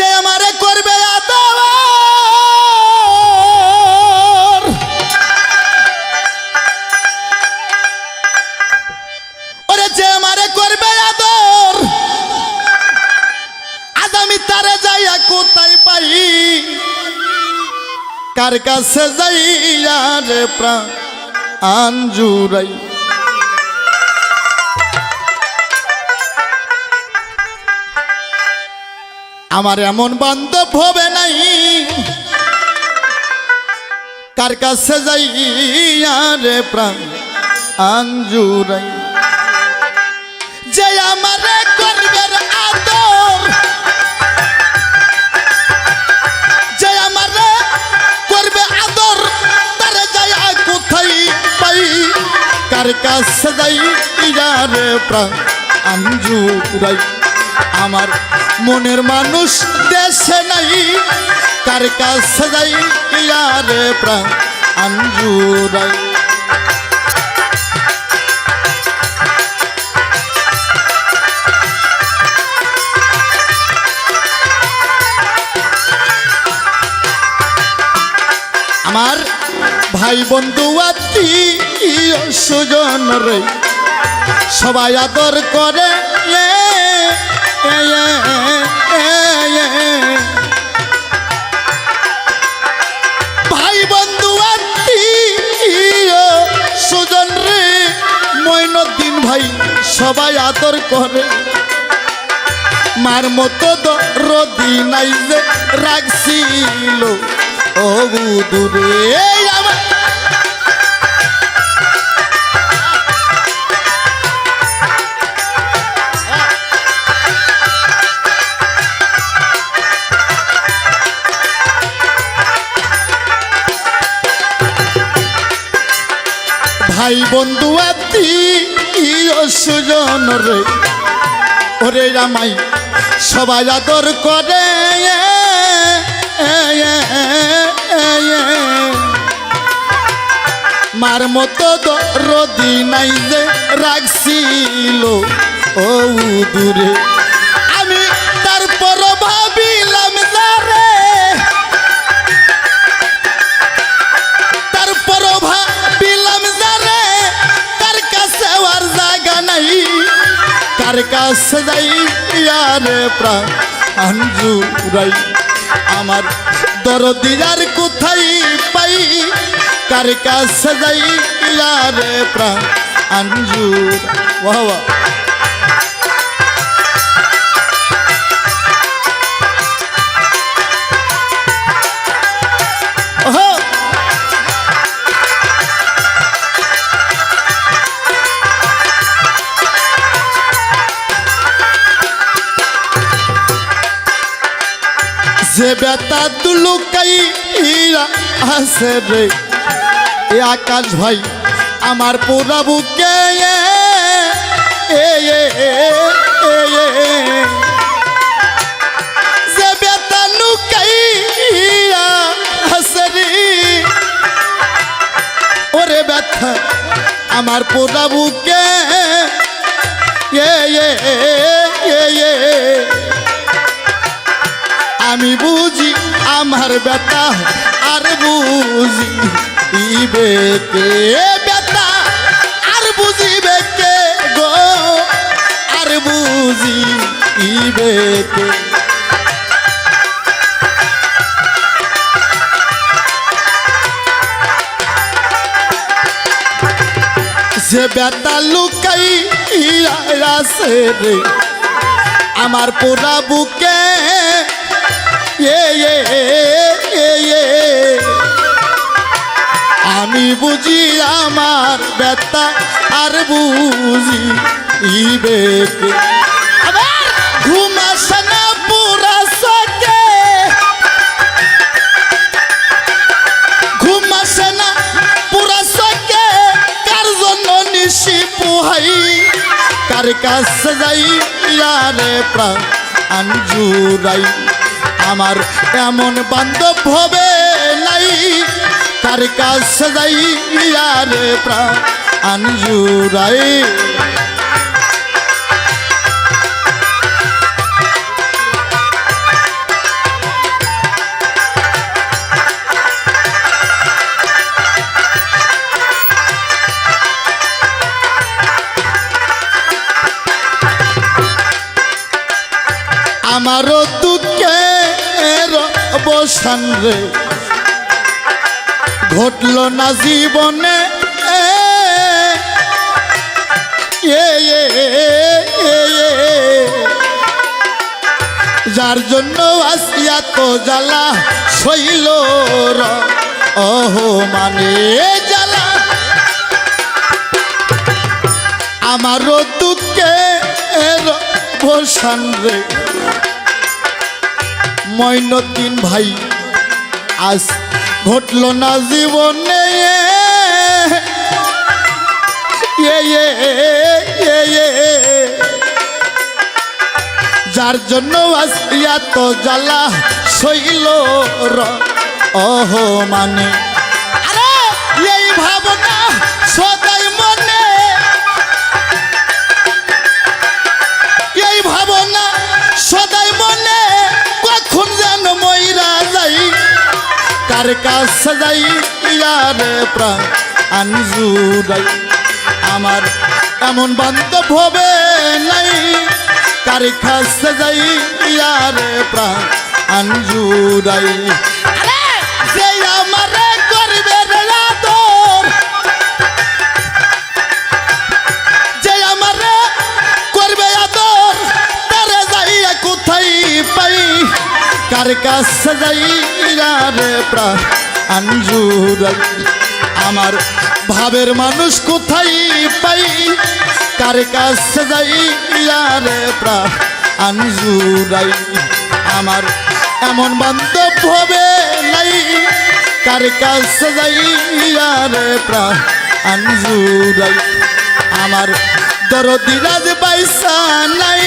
যে আমারে করবে যে পাই? কার কাছে যাইয়া রে প্রাণ আঞ্জুরাই? আমার এমন বান্ধব হবে নাই। কার কাছে যাইয়া রে প্রাণ আঞ্জুরাই? যে আমারে করবে রে আদর। যে আমারে করবে আদর, তারে যাই কোথায় পাই? কার কাছে যাই রে প্রাণ আঞ্জুরাই? আমার মনের মানুষ দেশে নাই কার কাছে যাই রে প্রাণ আঞ্জুরাই আমার ভাই বন্ধু আত্মীয় সুজন রে, সবাই আদর করে। ভাই বন্ধু সুজন রে মইনুদ্দিন ভাই, সবাই আদর করে। মার মতো রদি নাই যে রাখছিল ও দূরে। ভাই বন্ধু আত্মীয় সুজন রে? ওরে রামাই, সবাই আদর করে মার মতো রদি নাই যে রাখছিল ও দূরে। কার কাছে যাই ইয়ারে প্রাণ, আঞ্জুরাই। আমার দরদিয়ার কোথায় পাই? কার কাছে যাই ইয়ারে প্রাণ, আঞ্জুর। বাহ যে বেতা দুলুকাই আছে রে এ আকাশ ভাই আমার পুরা বুকে। যে বেতা লুকাই আছে রে ওরে ব্যথা আমার পুরা বুকে এ, এ, এ, এ। আমি বুঝি আমার ব্যথা আর বুঝি কে ব্যথা আর বুঝিবে কে গো আর বুঝি ইবে কে যে ব্যথা লুকাই আছে রে, আমার পুরা বুকে। আমি বুঝি আমার ব্যথা আর বুঝি ইবেকে। পুরা পুরা কার জন্য কার কাছে যাই ইয়ারে প্রাণ আঞ্জুরাই আমার এমন বান্ধব হবে নাই। তার কাছে যাই রে প্রাণ রাই আমারও দুধ অবসান রে। ঘটল না জীবনে। যার জন্য আসিয়া তো জ্বালা শৈল অহ মানে জ্বালা। আমারও দুঃখের ভোসান রে। মৈনতিন ভাই। আজ ঘটল না জীবনে। যার জন্য আসিয়া তো জ্বালা শৈল অহ মানে এই ভাবনা সদাই মনে কার কাছে যাই ইয়ারে প্রাণ আনজুরাই আমার এমন বান্ধব হবে নাই কার খাস যাই ইয়ার প্রাণ আনজুরাই কার কাছে যাইয়া রে প্রাণ আঞ্জুরাই। আমার ভাবের মানুষ কোথায় পাই? কার কাছে যাইয়া রে প্রাণ আঞ্জুরাই। আমার এমন বান্ধব হবে নাই। কার কাছে যাইয়া রে প্রাণ আঞ্জুরাই। আমার দরদিরাজ বাইসা নাই।